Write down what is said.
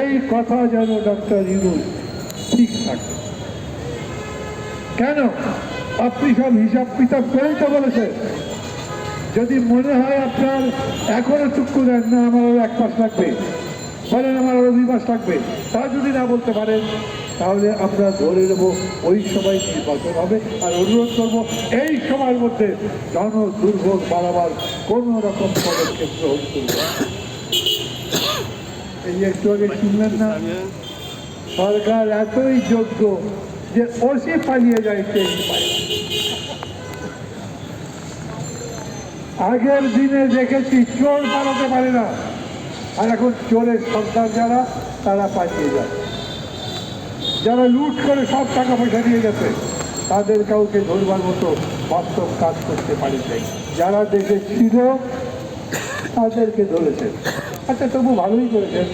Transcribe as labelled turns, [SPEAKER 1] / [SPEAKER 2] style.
[SPEAKER 1] এই কথা যেন ডক্টর ইউনুস ঠিক থাকে। কেন? আপনি সব হিসাব কিতাব করেই তো বলেছেন। যদি মনে হয় আপনার এখনও চুক্কু দেন, না, আমার আরও এক মাস লাগবে। বলেন, আমার আরও দুই মাস লাগবে। তা যদি না বলতে পারেন, তাহলে আমরা ধরে নেব ওই সময় নির্বাচন হবে আর অনুরোধ করব, এই সময়ের মধ্যে জন দুর্ভোগ বাড়াবার কোনো রকম পদক্ষেপ গ্রহণ করবে। সরকার এতই যোগ্য যে ওসি পালিয়ে যায় আগের দিনে দেখেছি চোর পালাতে পারে না। আর এখন চোরের সর্দার যারা, তারা পালিয়ে যায়। যারা লুট করে সব টাকা পয়সা নিয়ে গেছে, তাদের কাউকে ধরবার মতো বাস্তব কাজ করতে পারে যারা দেশে ছিল তাদেরকে ধরেছেন আচ্ছা তবু ভালোই করেছেন।